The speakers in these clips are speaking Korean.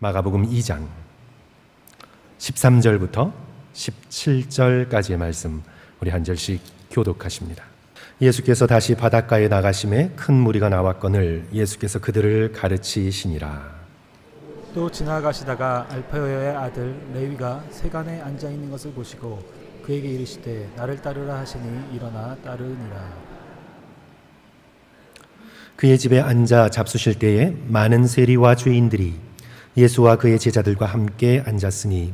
마가복음 2장 13절부터 17절까지의 말씀 우리 한 절씩 교독하십니다. 예수께서 다시 바닷가에 나가심에 큰 무리가 나왔거늘 예수께서 그들을 가르치시니라. 또 지나가시다가 알파요의 아들 레위가 세간에 앉아 있는 것을 보시고 그에게 이르시되 나를 따르라 하시니 일어나 따르니라 그의 집에 앉아 잡수실 때에 많은 세리와 죄인들이 예수와 그의 제자들과 함께 앉았으니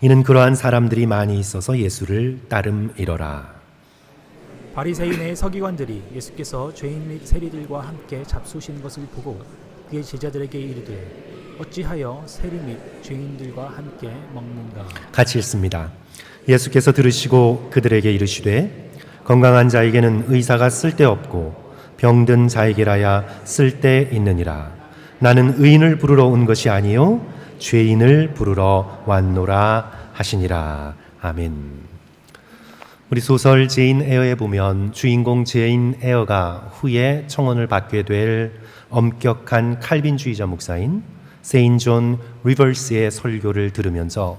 이는 그러한 사람들이 많이 있어서 예수를 따름이러라. 바리새인의 서기관들이 예수께서 죄인 및 세리들과 함께 잡수시는 것을 보고 그의 제자들에게 이르되 어찌하여 세리 및 죄인들과 함께 먹는가 같이 읽습니다. 예수께서 들으시고 그들에게 이르시되 건강한 자에게는 의사가 쓸데없고 병든 자에게라야 쓸데 있느니라. 나는 의인을 부르러 온 것이 아니요 죄인을 부르러 왔노라 하시니라. 아멘. 우리 소설 제인 에어에 보면 주인공 제인 에어가 후에 청혼을 받게 될 엄격한 칼빈주의자 목사인 세인 존 리버스의 설교를 들으면서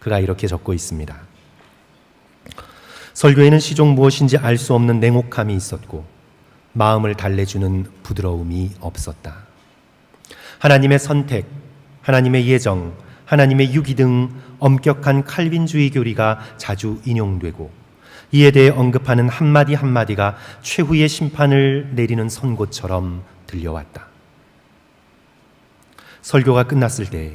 그가 이렇게 적고 있습니다. 설교에는 시종 무엇인지 알 수 없는 냉혹함이 있었고 마음을 달래주는 부드러움이 없었다. 하나님의 선택, 하나님의 예정, 하나님의 유기 등 엄격한 칼빈주의 교리가 자주 인용되고 이에 대해 언급하는 한마디 한마디가 최후의 심판을 내리는 선고처럼 들려왔다. 설교가 끝났을 때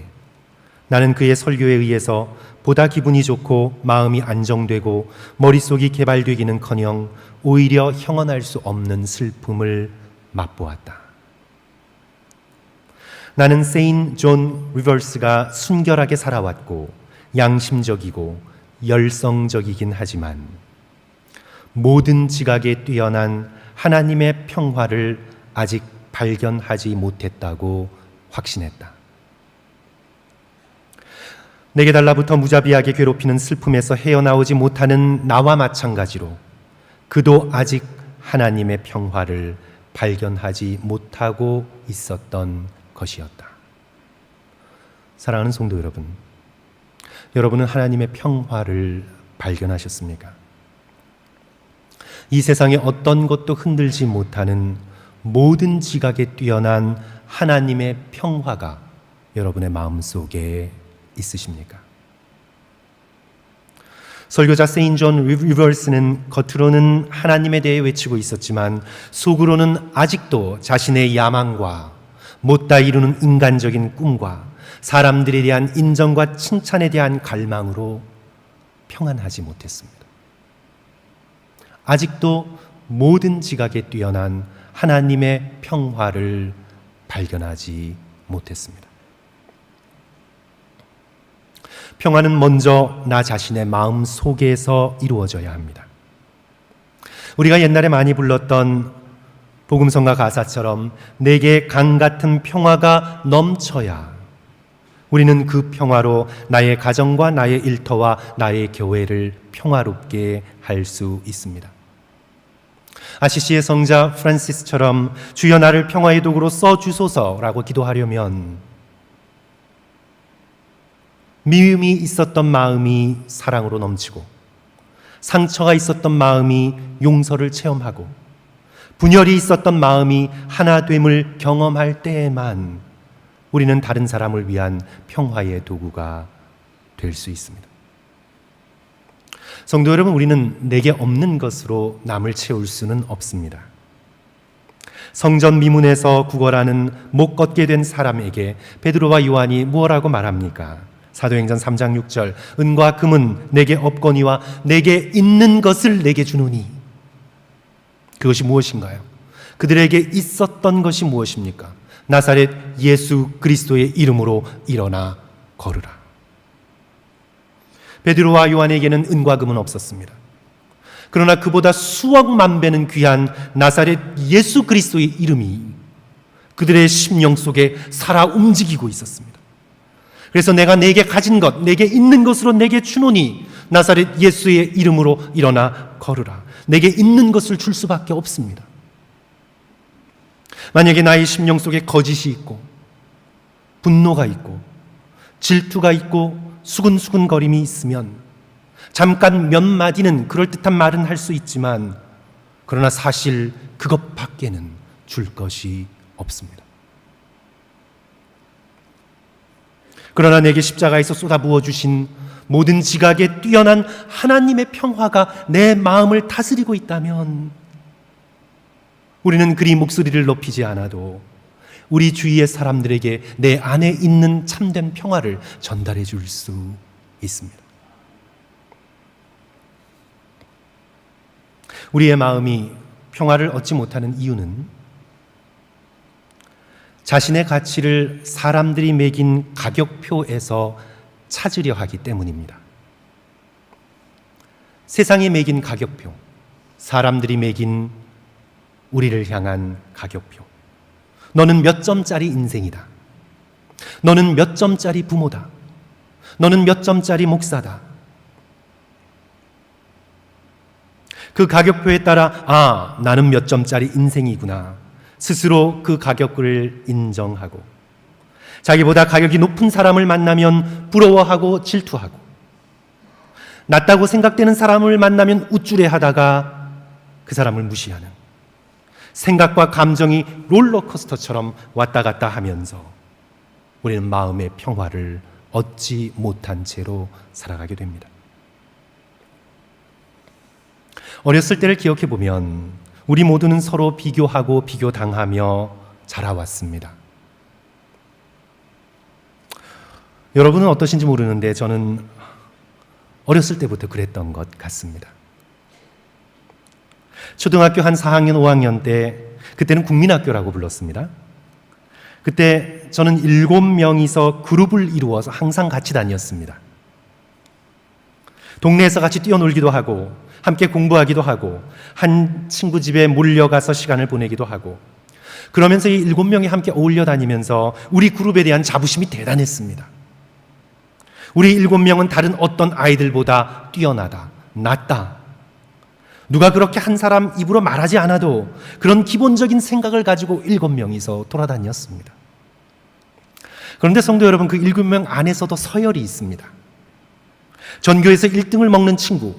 나는 그의 설교에 의해서 보다 기분이 좋고 마음이 안정되고 머릿속이 개발되기는 커녕 오히려 형언할 수 없는 슬픔을 맛보았다. 나는 세인 존 리버스가 순결하게 살아왔고 양심적이고 열성적이긴 하지만 모든 지각에 뛰어난 하나님의 평화를 아직 발견하지 못했다고 확신했다. 내게 달라붙어 무자비하게 괴롭히는 슬픔에서 헤어나오지 못하는 나와 마찬가지로 그도 아직 하나님의 평화를 발견하지 못하고 있었던 것이었다. 사랑하는 성도 여러분, 여러분은 하나님의 평화를 발견하셨습니까? 이 세상의 어떤 것도 흔들지 못하는 모든 지각에 뛰어난 하나님의 평화가 여러분의 마음 속에 있으십니까? 설교자 세인 존 리버스는 겉으로는 하나님에 대해 외치고 있었지만 속으로는 아직도 자신의 야망과 못다 이루는 인간적인 꿈과 사람들에 대한 인정과 칭찬에 대한 갈망으로 평안하지 못했습니다. 아직도 모든 지각에 뛰어난 하나님의 평화를 발견하지 못했습니다. 평화는 먼저 나 자신의 마음 속에서 이루어져야 합니다. 우리가 옛날에 많이 불렀던 복음성가 가사처럼 내게 강 같은 평화가 넘쳐야 우리는 그 평화로 나의 가정과 나의 일터와 나의 교회를 평화롭게 할 수 있습니다. 아시시의 성자 프란시스처럼 주여 나를 평화의 도구로 써 주소서라고 기도하려면 미움이 있었던 마음이 사랑으로 넘치고 상처가 있었던 마음이 용서를 체험하고 분열이 있었던 마음이 하나됨을 경험할 때에만 우리는 다른 사람을 위한 평화의 도구가 될 수 있습니다. 성도 여러분, 우리는 내게 없는 것으로 남을 채울 수는 없습니다. 성전 미문에서 구걸하는 못 걷게 된 사람에게 베드로와 요한이 무엇라고 말합니까? 사도행전 3장 6절 은과 금은 내게 없거니와 내게 있는 것을 내게 주노니 그것이 무엇인가요? 그들에게 있었던 것이 무엇입니까? 나사렛 예수 그리스도의 이름으로 일어나 걸으라. 베드로와 요한에게는 은과 금은 없었습니다. 그러나 그보다 수억만 배는 귀한 나사렛 예수 그리스도의 이름이 그들의 심령 속에 살아 움직이고 있었습니다. 그래서 내가 내게 가진 것, 내게 있는 것으로 내게 주노니 나사렛 예수의 이름으로 일어나 걸으라. 내게 있는 것을 줄 수밖에 없습니다. 만약에 나의 심령 속에 거짓이 있고 분노가 있고 질투가 있고 수근수근거림이 있으면 잠깐 몇 마디는 그럴듯한 말은 할 수 있지만 그러나 사실 그것밖에는 줄 것이 없습니다. 그러나 내게 십자가에서 쏟아부어 주신 모든 지각에 뛰어난 하나님의 평화가 내 마음을 다스리고 있다면 우리는 그리 목소리를 높이지 않아도 우리 주위의 사람들에게 내 안에 있는 참된 평화를 전달해 줄 수 있습니다. 우리의 마음이 평화를 얻지 못하는 이유는 자신의 가치를 사람들이 매긴 가격표에서 찾으려 하기 때문입니다. 세상이 매긴 가격표, 사람들이 매긴 우리를 향한 가격표. 너는 몇 점짜리 인생이다. 너는 몇 점짜리 부모다. 너는 몇 점짜리 목사다. 그 가격표에 따라 아, 나는 몇 점짜리 인생이구나. 스스로 그 가격을 인정하고 자기보다 가격이 높은 사람을 만나면 부러워하고 질투하고 낮다고 생각되는 사람을 만나면 우쭐해 하다가 그 사람을 무시하는 생각과 감정이 롤러코스터처럼 왔다 갔다 하면서 우리는 마음의 평화를 얻지 못한 채로 살아가게 됩니다. 어렸을 때를 기억해 보면 우리 모두는 서로 비교하고 비교당하며 자라왔습니다. 여러분은 어떠신지 모르는데 저는 어렸을 때부터 그랬던 것 같습니다. 초등학교 한 4학년, 5학년 때 그때는 국민학교라고 불렀습니다. 그때 저는 일곱 명이서 그룹을 이루어서 항상 같이 다녔습니다. 동네에서 같이 뛰어놀기도 하고 함께 공부하기도 하고 한 친구 집에 몰려가서 시간을 보내기도 하고 그러면서 이 일곱 명이 함께 어울려 다니면서 우리 그룹에 대한 자부심이 대단했습니다. 우리 일곱 명은 다른 어떤 아이들보다 뛰어나다, 낫다. 누가 그렇게 한 사람 입으로 말하지 않아도 그런 기본적인 생각을 가지고 일곱 명이서 돌아다녔습니다. 그런데 성도 여러분, 그 일곱 명 안에서도 서열이 있습니다. 전교에서 1등을 먹는 친구.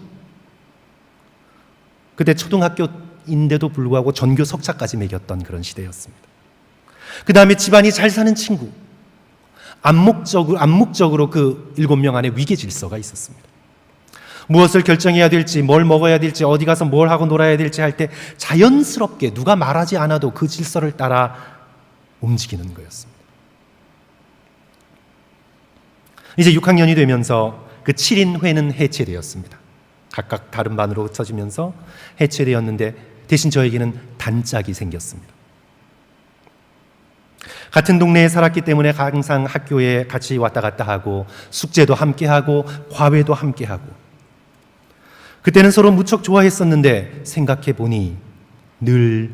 그때 초등학교인데도 불구하고 전교 석차까지 매겼던 그런 시대였습니다. 그 다음에 집안이 잘 사는 친구. 암묵적으로, 암묵적으로 그 일곱 명 안에 위계 질서가 있었습니다. 무엇을 결정해야 될지, 뭘 먹어야 될지, 어디 가서 뭘 하고 놀아야 될지 할 때 자연스럽게 누가 말하지 않아도 그 질서를 따라 움직이는 거였습니다. 이제 6학년이 되면서 그 7인회는 해체되었습니다. 각각 다른 반으로 흩어지면서 해체되었는데 대신 저에게는 단짝이 생겼습니다. 같은 동네에 살았기 때문에 항상 학교에 같이 왔다 갔다 하고 숙제도 함께 하고 과외도 함께 하고 그때는 서로 무척 좋아했었는데 생각해 보니 늘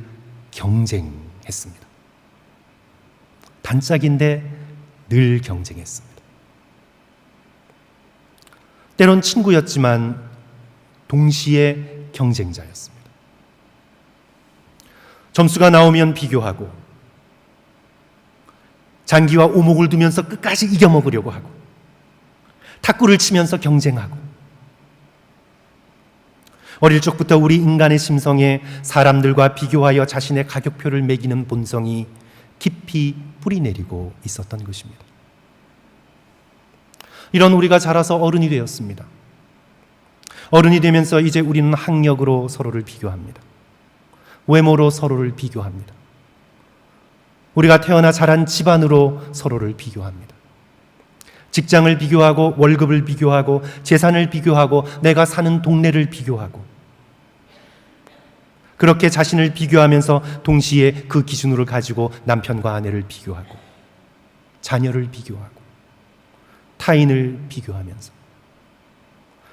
경쟁했습니다. 단짝인데 늘 경쟁했습니다. 때론 친구였지만 동시에 경쟁자였습니다. 점수가 나오면 비교하고 장기와 오목을 두면서 끝까지 이겨먹으려고 하고 탁구를 치면서 경쟁하고 어릴 적부터 우리 인간의 심성에 사람들과 비교하여 자신의 가격표를 매기는 본성이 깊이 뿌리내리고 있었던 것입니다. 이런 우리가 자라서 어른이 되었습니다. 어른이 되면서 이제 우리는 학력으로 서로를 비교합니다. 외모로 서로를 비교합니다. 우리가 태어나 자란 집안으로 서로를 비교합니다. 직장을 비교하고 월급을 비교하고 재산을 비교하고 내가 사는 동네를 비교하고 그렇게 자신을 비교하면서 동시에 그 기준으로 가지고 남편과 아내를 비교하고 자녀를 비교하고 타인을 비교하면서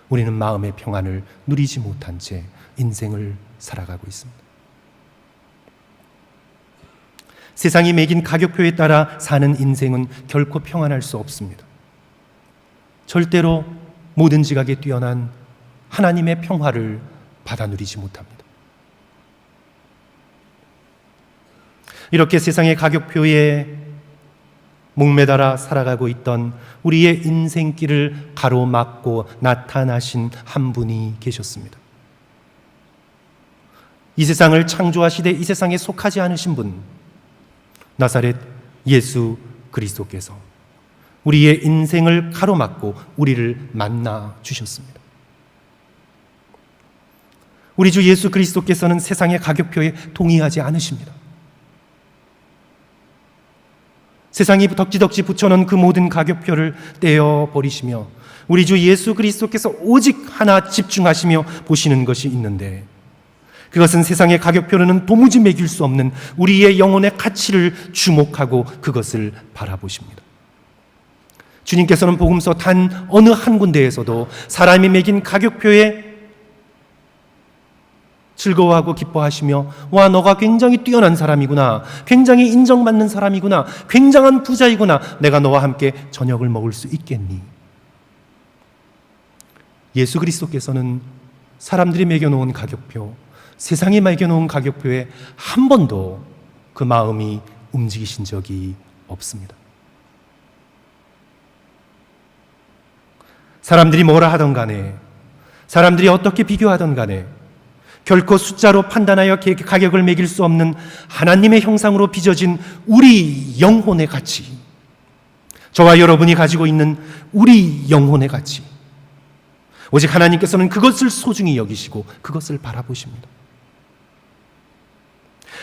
우리는 마음의 평안을 누리지 못한 채 인생을 살아가고 있습니다. 세상이 매긴 가격표에 따라 사는 인생은 결코 평안할 수 없습니다. 절대로 모든 지각에 뛰어난 하나님의 평화를 받아 누리지 못합니다. 이렇게 세상의 가격표에 목매달아 살아가고 있던 우리의 인생길을 가로막고 나타나신 한 분이 계셨습니다. 이 세상을 창조하시되 이 세상에 속하지 않으신 분, 나사렛 예수 그리스도께서 우리의 인생을 가로막고 우리를 만나 주셨습니다. 우리 주 예수 그리스도께서는 세상의 가격표에 동의하지 않으십니다. 세상이 덕지덕지 붙여놓은 그 모든 가격표를 떼어 버리시며 우리 주 예수 그리스도께서 오직 하나 집중하시며 보시는 것이 있는데 그것은 세상의 가격표로는 도무지 매길 수 없는 우리의 영혼의 가치를 주목하고 그것을 바라보십니다. 주님께서는 복음서 단 어느 한 군데에서도 사람이 매긴 가격표에 즐거워하고 기뻐하시며 와 너가 굉장히 뛰어난 사람이구나. 굉장히 인정받는 사람이구나. 굉장한 부자이구나. 내가 너와 함께 저녁을 먹을 수 있겠니? 예수 그리스도께서는 사람들이 매겨놓은 가격표 세상이 매겨놓은 가격표에 한 번도 그 마음이 움직이신 적이 없습니다 사람들이 뭐라 하던 간에 사람들이 어떻게 비교하던 간에 결코 숫자로 판단하여 개- 가격을 매길 수 없는 하나님의 형상으로 빚어진 우리 영혼의 가치. 저와 여러분이 가지고 있는 우리 영혼의 가치. 오직 하나님께서는 그것을 소중히 여기시고 그것을 바라보십니다.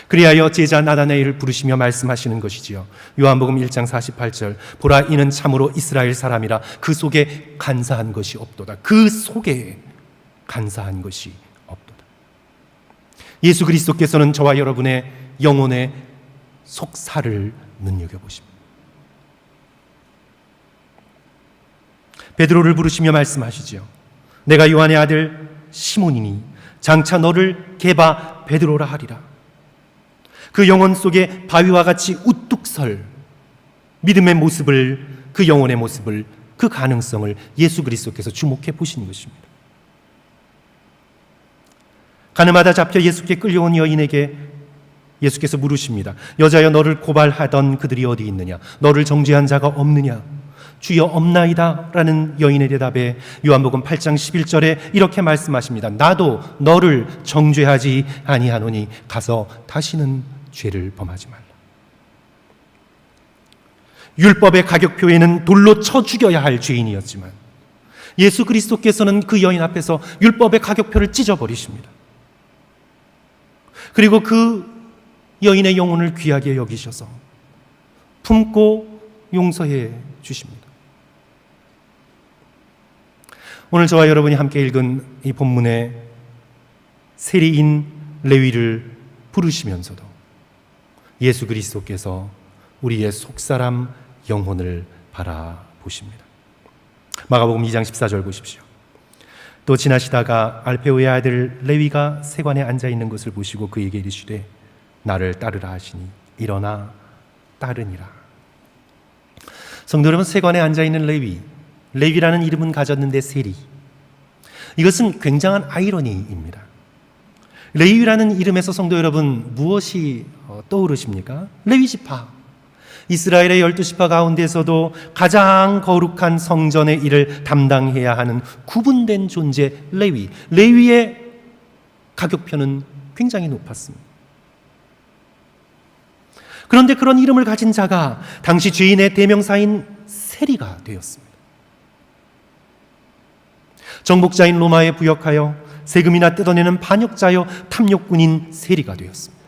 그리하여 제자 나다나엘을 부르시며 말씀하시는 것이지요. 요한복음 1장 48절. 보라 이는 참으로 이스라엘 사람이라 그 속에 간사한 것이 없도다. 그 속에 간사한 것이 없도다. 예수 그리스도께서는 저와 여러분의 영혼의 속살을 눈여겨 보십니다. 베드로를 부르시며 말씀하시지요. 내가 요한의 아들 시몬이니 장차 너를 개바 베드로라 하리라. 그 영혼 속에 바위와 같이 우뚝 설 믿음의 모습을 그 영혼의 모습을 그 가능성을 예수 그리스도께서 주목해 보신 것입니다. 가늠하다 잡혀 예수께 끌려온 여인에게 예수께서 물으십니다. 여자여 너를 고발하던 그들이 어디 있느냐? 너를 정죄한 자가 없느냐? 주여 없나이다 라는 여인의 대답에 요한복음 8장 11절에 이렇게 말씀하십니다. 나도 너를 정죄하지 아니하노니 가서 다시는 죄를 범하지 말라. 율법의 가격표에는 돌로 쳐 죽여야 할 죄인이었지만 예수 그리스도께서는 그 여인 앞에서 율법의 가격표를 찢어버리십니다. 그리고 그 여인의 영혼을 귀하게 여기셔서 품고 용서해 주십니다. 오늘 저와 여러분이 함께 읽은 이 본문의 세리인 레위를 부르시면서도 예수 그리스도께서 우리의 속사람 영혼을 바라보십니다. 마가복음 2장 14절 보십시오. 또 지나시다가 알페오의 아들 레위가 세관에 앉아 있는 것을 보시고 그에게 이르시되 나를 따르라 하시니 일어나 따르니라. 성도 여러분 세관에 앉아 있는 레위, 레위라는 이름은 가졌는데 세리. 이것은 굉장한 아이러니입니다. 레위라는 이름에서 성도 여러분 무엇이 어, 떠오르십니까? 레위 지파. 이스라엘의 열두 지파 가운데서도 가장 거룩한 성전의 일을 담당해야 하는 구분된 존재 레위. 레위의 가격표는 굉장히 높았습니다. 그런데 그런 이름을 가진 자가 당시 죄인의 대명사인 세리가 되었습니다. 정복자인 로마에 부역하여 세금이나 뜯어내는 반역자여 탐욕꾼인 세리가 되었습니다.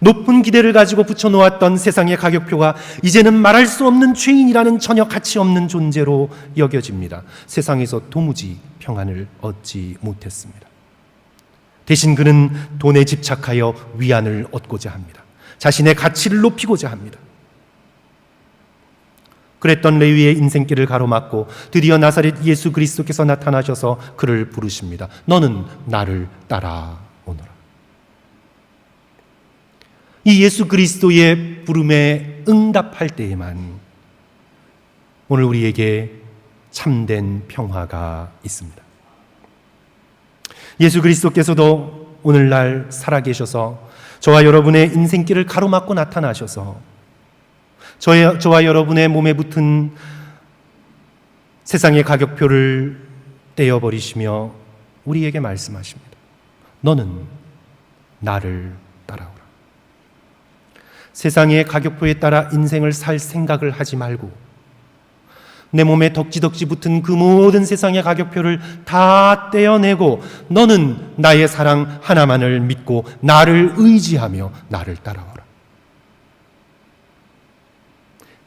높은 기대를 가지고 붙여놓았던 세상의 가격표가 이제는 말할 수 없는 죄인이라는 전혀 가치 없는 존재로 여겨집니다. 세상에서 도무지 평안을 얻지 못했습니다. 대신 그는 돈에 집착하여 위안을 얻고자 합니다. 자신의 가치를 높이고자 합니다. 그랬던 레위의 인생길을 가로막고 드디어 나사렛 예수 그리스도께서 나타나셔서 그를 부르십니다. 너는 나를 따라오너라. 이 예수 그리스도의 부름에 응답할 때에만 오늘 우리에게 참된 평화가 있습니다. 예수 그리스도께서도 오늘날 살아계셔서 저와 여러분의 인생길을 가로막고 나타나셔서 저와 여러분의 몸에 붙은 세상의 가격표를 떼어버리시며 우리에게 말씀하십니다. 너는 나를 따라오라. 세상의 가격표에 따라 인생을 살 생각을 하지 말고 내 몸에 덕지덕지 붙은 그 모든 세상의 가격표를 다 떼어내고 너는 나의 사랑 하나만을 믿고 나를 의지하며 나를 따라오라.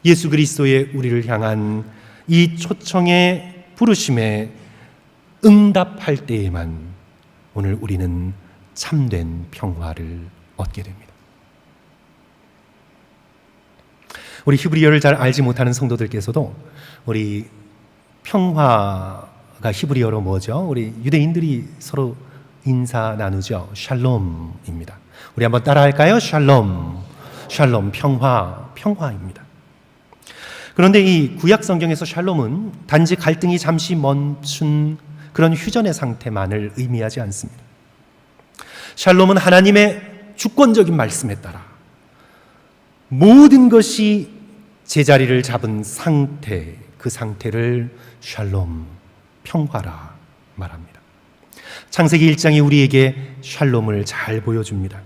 예수 그리스도의 우리를 향한 이 초청의 부르심에 응답할 때에만 오늘 우리는 참된 평화를 얻게 됩니다. 우리 히브리어를 잘 알지 못하는 성도들께서도 우리 평화가 히브리어로 뭐죠? 우리 유대인들이 서로 인사 나누죠. 샬롬입니다. 우리 한번 따라할까요? 샬롬. 샬롬 평화 평화입니다. 그런데 이 구약 성경에서 샬롬은 단지 갈등이 잠시 멈춘 그런 휴전의 상태만을 의미하지 않습니다. 샬롬은 하나님의 주권적인 말씀에 따라 모든 것이 제자리를 잡은 상태, 그 상태를 샬롬, 평화라 말합니다. 창세기 1장이 우리에게 샬롬을 잘 보여줍니다.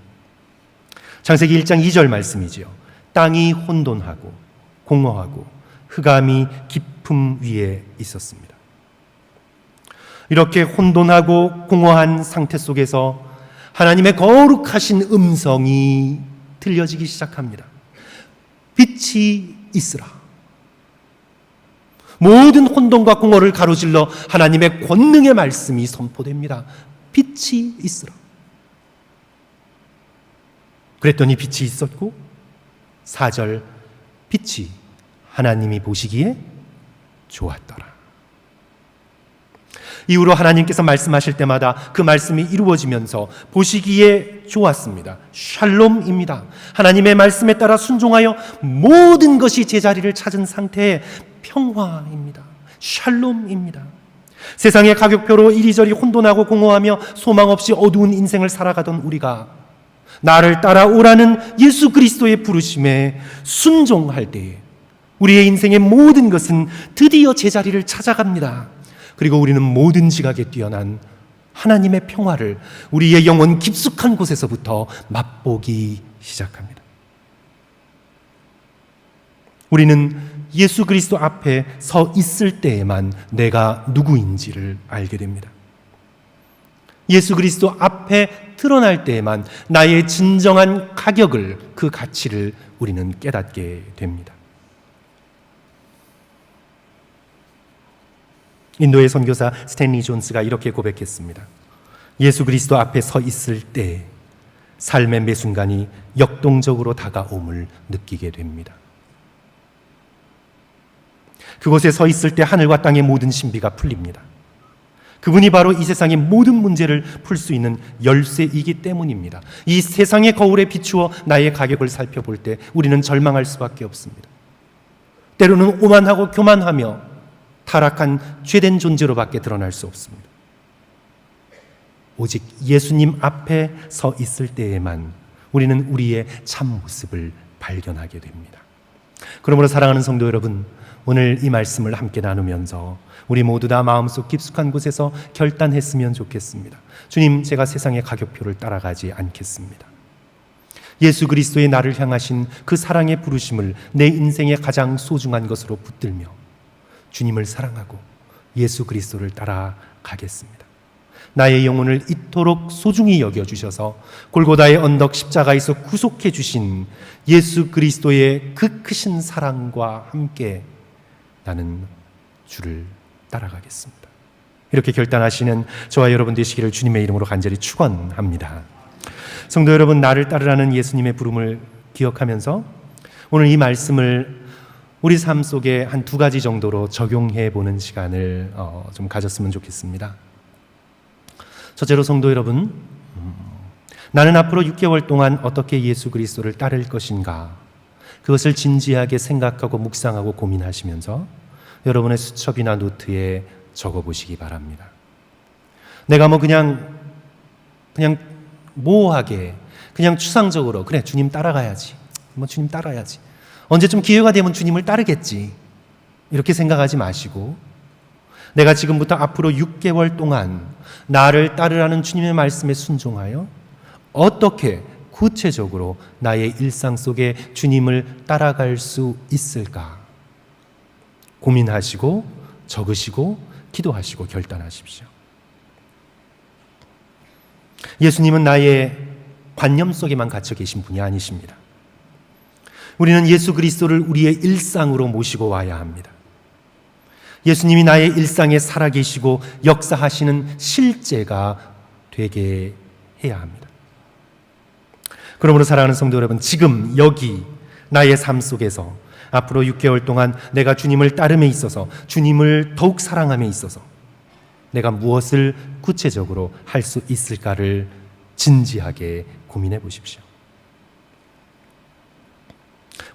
창세기 1장 2절 말씀이지요. 땅이 혼돈하고 공허하고 흑암이 깊음 위에 있었습니다. 이렇게 혼돈하고 공허한 상태 속에서 하나님의 거룩하신 음성이 들려지기 시작합니다. 빛이 있으라. 모든 혼돈과 공허를 가로질러 하나님의 권능의 말씀이 선포됩니다. 빛이 있으라. 그랬더니 빛이 있었고, 4절, 빛이 하나님이 보시기에 좋았더라. 이후로 하나님께서 말씀하실 때마다 그 말씀이 이루어지면서 보시기에 좋았습니다. 샬롬입니다. 하나님의 말씀에 따라 순종하여 모든 것이 제자리를 찾은 상태의 평화입니다. 샬롬입니다. 세상의 가격표로 이리저리 혼돈하고 공허하며 소망 없이 어두운 인생을 살아가던 우리가 나를 따라오라는 예수 그리스도의 부르심에 순종할 때에 우리의 인생의 모든 것은 드디어 제자리를 찾아갑니다. 그리고 우리는 모든 지각에 뛰어난 하나님의 평화를 우리의 영혼 깊숙한 곳에서부터 맛보기 시작합니다. 우리는 예수 그리스도 앞에 서 있을 때에만 내가 누구인지를 알게 됩니다. 예수 그리스도 앞에 드러날 때에만 나의 진정한 가격을 그 가치를 우리는 깨닫게 됩니다. 인도의 선교사 스탠리 존스가 이렇게 고백했습니다. 예수 그리스도 앞에 서 있을 때 삶의 매 순간이 역동적으로 다가옴을 느끼게 됩니다. 그곳에 서 있을 때 하늘과 땅의 모든 신비가 풀립니다. 그분이 바로 이 세상의 모든 문제를 풀 수 있는 열쇠이기 때문입니다. 이 세상의 거울에 비추어 나의 가격을 살펴볼 때 우리는 절망할 수밖에 없습니다. 때로는 오만하고 교만하며 타락한 죄된 존재로밖에 드러날 수 없습니다. 오직 예수님 앞에 서 있을 때에만 우리는 우리의 참 모습을 발견하게 됩니다. 그러므로 사랑하는 성도 여러분, 오늘 이 말씀을 함께 나누면서 우리 모두 다 마음속 깊숙한 곳에서 결단했으면 좋겠습니다. 주님, 제가 세상의 가격표를 따라가지 않겠습니다. 예수 그리스도의 나를 향하신 그 사랑의 부르심을 내 인생의 가장 소중한 것으로 붙들며 주님을 사랑하고 예수 그리스도를 따라가겠습니다. 나의 영혼을 이토록 소중히 여겨 주셔서 골고다의 언덕 십자가에서 구속해 주신 예수 그리스도의 그 크신 사랑과 함께 나는 주를 따라가겠습니다. 이렇게 결단하시는 저와 여러분 되시기를 주님의 이름으로 간절히 축원합니다. 성도 여러분, 나를 따르라는 예수님의 부름을 기억하면서 오늘 이 말씀을 우리 삶 속에 한 두 가지 정도로 적용해 보는 시간을 어, 좀 가졌으면 좋겠습니다. 첫째로 성도 여러분, 음, 나는 앞으로 6개월 동안 어떻게 예수 그리스도를 따를 것인가? 그것을 진지하게 생각하고 묵상하고 고민하시면서 여러분의 수첩이나 노트에 적어 보시기 바랍니다. 내가 뭐 그냥 그냥 모호하게 그냥 추상적으로 그래 주님 따라가야지. 뭐 주님 따라야지. 언제쯤 기회가 되면 주님을 따르겠지. 이렇게 생각하지 마시고 내가 지금부터 앞으로 6개월 동안 나를 따르라는 주님의 말씀에 순종하여 어떻게 구체적으로 나의 일상 속에 주님을 따라갈 수 있을까? 고민하시고 적으시고 기도하시고 결단하십시오. 예수님은 나의 관념 속에만 갇혀 계신 분이 아니십니다. 우리는 예수 그리스도를 우리의 일상으로 모시고 와야 합니다. 예수님이 나의 일상에 살아계시고 역사하시는 실제가 되게 해야 합니다. 그러므로 사랑하는 성도 여러분, 지금 여기 나의 삶 속에서 앞으로 6개월 동안 내가 주님을 따름에 있어서 주님을 더욱 사랑함에 있어서 내가 무엇을 구체적으로 할 수 있을까를 진지하게 고민해 보십시오.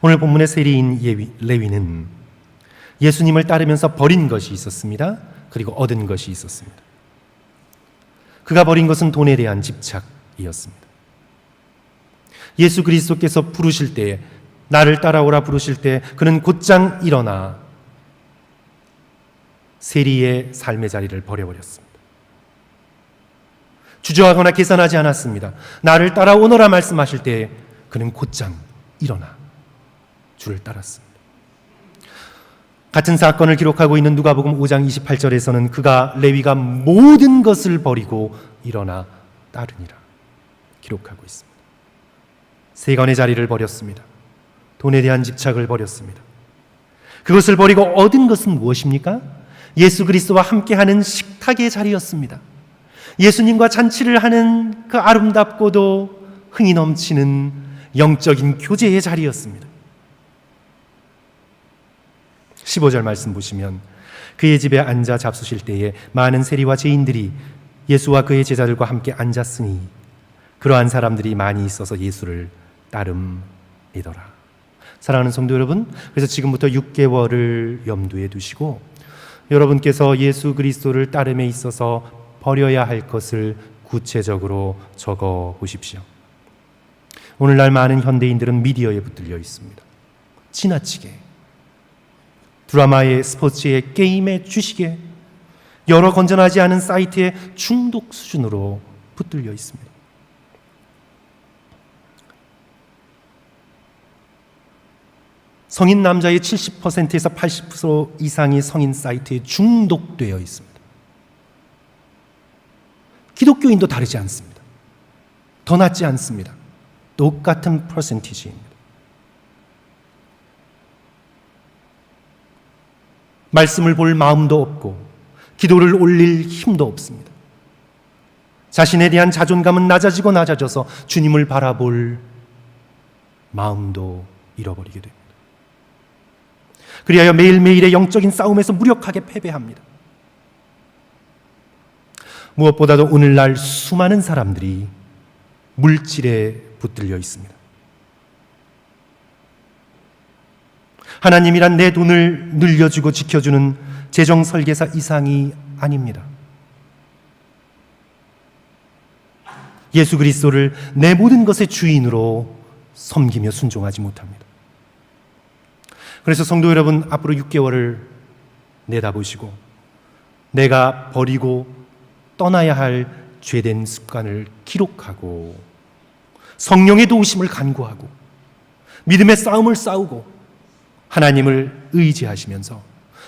오늘 본문의 세리인 예위- 레위는 예수님을 따르면서 버린 것이 있었습니다. 그리고 얻은 것이 있었습니다. 그가 버린 것은 돈에 대한 집착이었습니다. 예수 그리스도께서 부르실 때에 나를 따라오라 부르실 때 그는 곧장 일어나 세리의 삶의 자리를 버려버렸습니다. 주저하거나 계산하지 않았습니다. 나를 따라오너라 말씀하실 때 그는 곧장 일어나 주를 따랐습니다. 같은 사건을 기록하고 있는 누가복음 5장 28절에서는 그가 레위가 모든 것을 버리고 일어나 따르니라 기록하고 있습니다. 세간의 자리를 버렸습니다. 돈에 대한 집착을 버렸습니다. 그것을 버리고 얻은 것은 무엇입니까? 예수 그리스도와 함께하는 식탁의 자리였습니다. 예수님과 잔치를 하는 그 아름답고도 흥이 넘치는 영적인 교제의 자리였습니다. 15절 말씀 보시면 그의 집에 앉아 잡수실 때에 많은 세리와 죄인들이 예수와 그의 제자들과 함께 앉았으니 그러한 사람들이 많이 있어서 예수를 따름이더라. 사랑하는 성도 여러분, 그래서 지금부터 6개월을 염두에 두시고 여러분께서 예수 그리스도를 따름에 있어서 버려야 할 것을 구체적으로 적어 보십시오. 오늘날 많은 현대인들은 미디어에 붙들려 있습니다. 지나치게 드라마에 스포츠에 게임에 주식에 여러 건전하지 않은 사이트에 중독 수준으로 붙들려 있습니다. 성인 남자의 70%에서 80% 이상이 성인 사이트에 중독되어 있습니다. 기독교인도 다르지 않습니다. 더 낫지 않습니다. 똑같은 퍼센티지입니다. 말씀을 볼 마음도 없고 기도를 올릴 힘도 없습니다. 자신에 대한 자존감은 낮아지고 낮아져서 주님을 바라볼 마음도 잃어버리게 됩니다. 그리하여 매일매일의 영적인 싸움에서 무력하게 패배합니다. 무엇보다도 오늘날 수많은 사람들이 물질에 붙들려 있습니다. 하나님이란 내 돈을 늘려주고 지켜주는 재정 설계사 이상이 아닙니다. 예수 그리스도를 내 모든 것의 주인으로 섬기며 순종하지 못합니다. 그래서 성도 여러분 앞으로 6개월을 내다보시고 내가 버리고 떠나야 할 죄된 습관을 기록하고 성령의 도우심을 간구하고 믿음의 싸움을 싸우고 하나님을 의지하시면서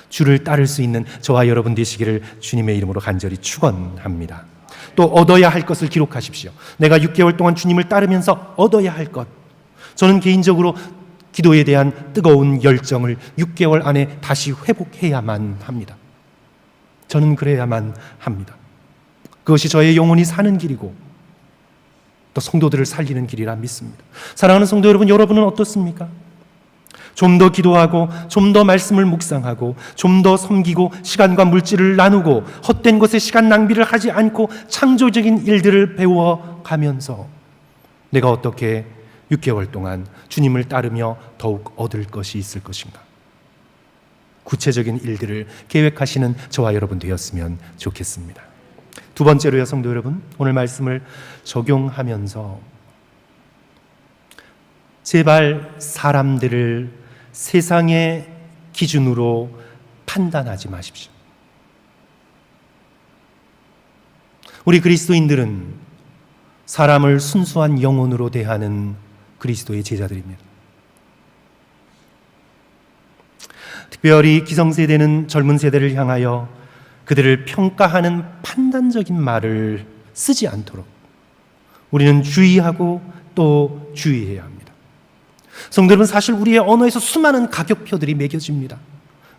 주를 따를 수 있는 저와 여러분 되시기를 주님의 이름으로 간절히 축원합니다. 또 얻어야 할 것을 기록하십시오. 내가 6개월 동안 주님을 따르면서 얻어야 할 것. 저는 개인적으로 기도에 대한 뜨거운 열정을 6개월 안에 다시 회복해야만 합니다. 저는 그래야만 합니다. 그것이 저의 영혼이 사는 길이고 또 성도들을 살리는 길이라 믿습니다. 사랑하는 성도 여러분, 여러분은 어떻습니까? 좀 더 기도하고, 좀 더 말씀을 묵상하고, 좀 더 섬기고, 시간과 물질을 나누고, 헛된 것에 시간 낭비를 하지 않고, 창조적인 일들을 배워 가면서 내가 어떻게 6개월 동안 주님을 따르며 더욱 얻을 것이 있을 것인가? 구체적인 일들을 계획하시는 저와 여러분 되었으면 좋겠습니다. 두 번째로요, 성도 여러분, 오늘 말씀을 적용하면서 제발 사람들을 세상의 기준으로 판단하지 마십시오. 우리 그리스도인들은 사람을 순수한 영혼으로 대하는 그리스도의 제자들입니다. 특별히 기성세대는 젊은 세대를 향하여 그들을 평가하는 판단적인 말을 쓰지 않도록 우리는 주의하고 또 주의해야 합니다. 성도 여러분, 사실 우리의 언어에서 수많은 가격표들이 매겨집니다.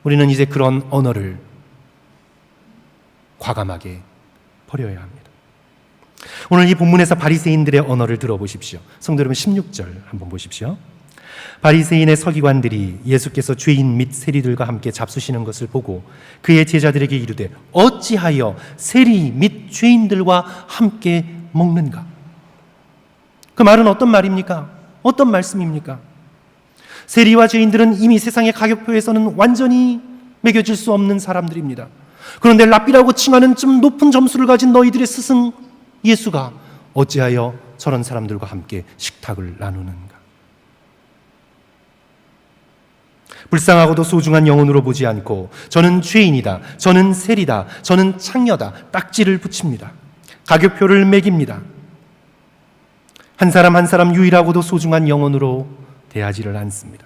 우리는 이제 그런 언어를 과감하게 버려야 합니다. 오늘 이 본문에서 바리새인들의 언어를 들어보십시오. 성도 여러분 16절 한번 보십시오. 바리새인의 서기관들이 예수께서 죄인 및 세리들과 함께 잡수시는 것을 보고 그의 제자들에게 이르되 어찌하여 세리 및 죄인들과 함께 먹는가? 그 말은 어떤 말입니까? 어떤 말씀입니까? 세리와 죄인들은 이미 세상의 가격표에서는 완전히 매겨질 수 없는 사람들입니다. 그런데 랍비라고 칭하는 좀 높은 점수를 가진 너희들의 스승 예수가 어찌하여 저런 사람들과 함께 식탁을 나누는가? 불쌍하고도 소중한 영혼으로 보지 않고 저는 죄인이다. 저는 세리다. 저는 창녀다. 딱지를 붙입니다. 가격표를 매깁니다. 한 사람 한 사람 유일하고도 소중한 영혼으로 대하지를 않습니다.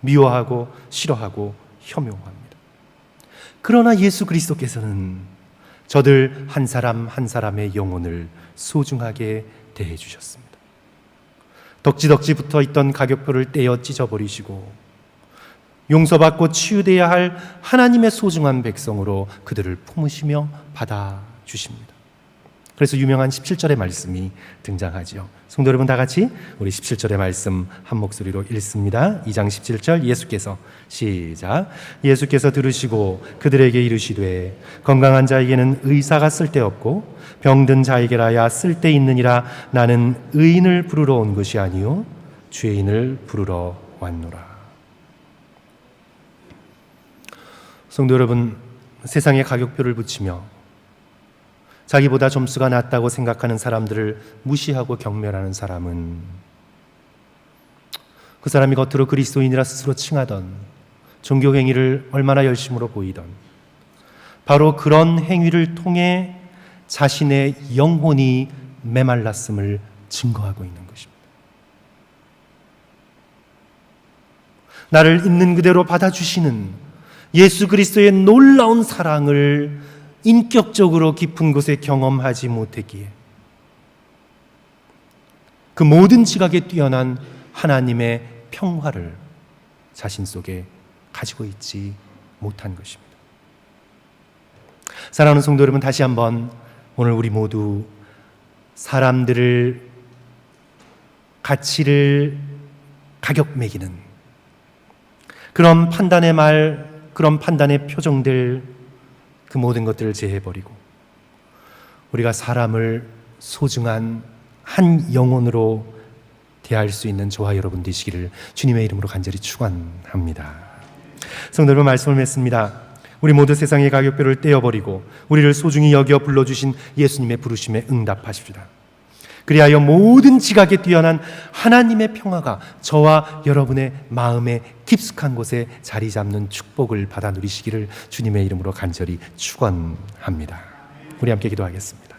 미워하고 싫어하고 혐오합니다. 그러나 예수 그리스도께서는 저들 한 사람 한 사람의 영혼을 소중하게 대해 주셨습니다. 덕지덕지 붙어 있던 가격표를 떼어 찢어버리시고 용서받고 치유돼야 할 하나님의 소중한 백성으로 그들을 품으시며 받아 주십니다. 그래서 유명한 17절의 말씀이 등장하지요. 성도 여러분 다 같이 우리 17절의 말씀 한 목소리로 읽습니다. 2장 17절 예수께서 시작 예수께서 들으시고 그들에게 이르시되 건강한 자에게는 의사가 쓸데없고 병든 자에게라야 쓸데 있느니라 나는 의인을 부르러 온 것이 아니요 죄인을 부르러 왔노라. 성도 여러분 세상에 가격표를 붙이며 자기보다 점수가 낮다고 생각하는 사람들을 무시하고 경멸하는 사람은 그 사람이 겉으로 그리스도인이라 스스로 칭하던 종교 행위를 얼마나 열심으로 보이던 바로 그런 행위를 통해 자신의 영혼이 메말랐음을 증거하고 있는 것입니다. 나를 있는 그대로 받아주시는 예수 그리스도의 놀라운 사랑을 인격적으로 깊은 곳에 경험하지 못했기에 그 모든 지각에 뛰어난 하나님의 평화를 자신 속에 가지고 있지 못한 것입니다. 사랑하는 성도 여러분, 다시 한번 오늘 우리 모두 사람들을 가치를 가격 매기는 그런 판단의 말, 그런 판단의 표정들 그 모든 것들을 제해버리고 우리가 사람을 소중한 한 영혼으로 대할 수 있는 저와 여러분 되시기를 주님의 이름으로 간절히 축원합니다. 성도 여러분 말씀을 맺습니다. 우리 모두 세상의 가격표를 떼어버리고 우리를 소중히 여겨 불러주신 예수님의 부르심에 응답하십시다. 그리하여 모든 지각에 뛰어난 하나님의 평화가 저와 여러분의 마음에 깊숙한 곳에 자리 잡는 축복을 받아 누리시기를 주님의 이름으로 간절히 축원합니다. 우리 함께 기도하겠습니다.